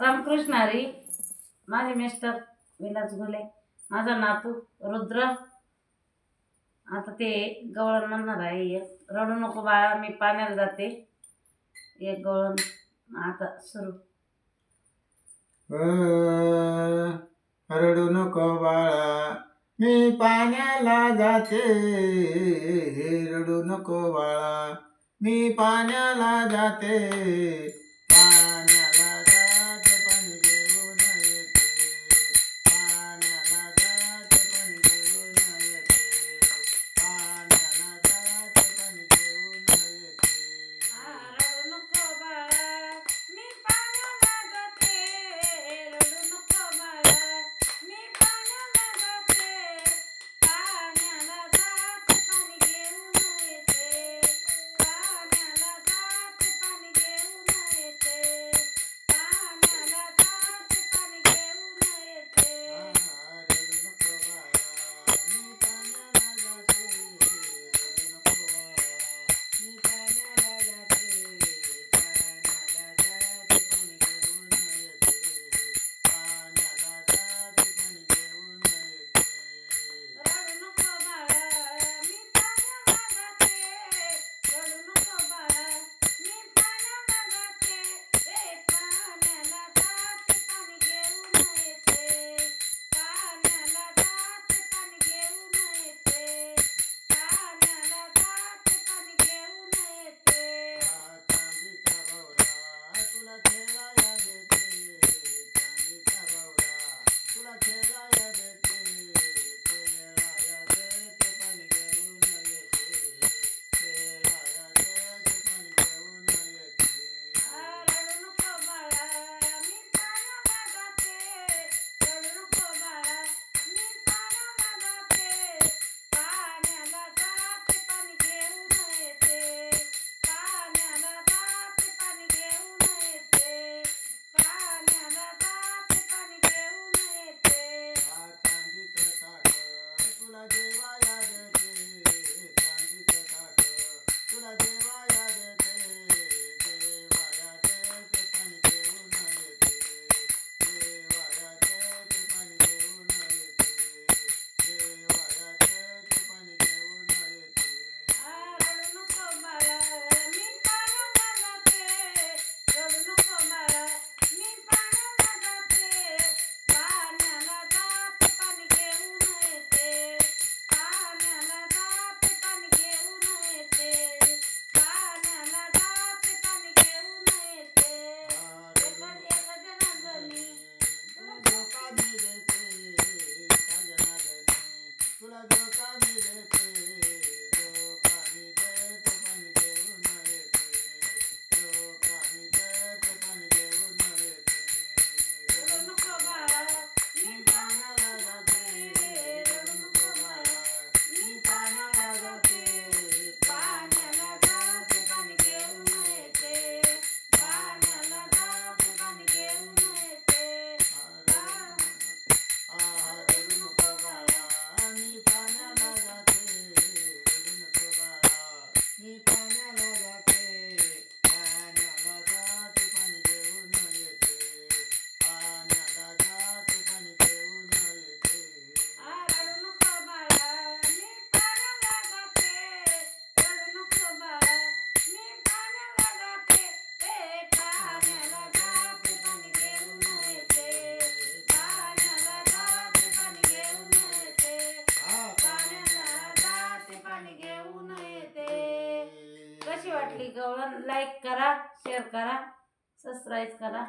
रामकृष्ण हरी माझे मिस्टर विलास घुले माझा नातू रुद्र. आता ते गवळण म्हणणार आहे एक रडू नको बाळा मी पाण्याला जाते. एक गवळण आता सुरू. रडू नको बाळा मी पाण्याला जाते. रडू नको बाळा मी पाण्याला जाते. Sita tá na आवडली कळून लाईक करा शेअर करा सबस्क्राईब करा.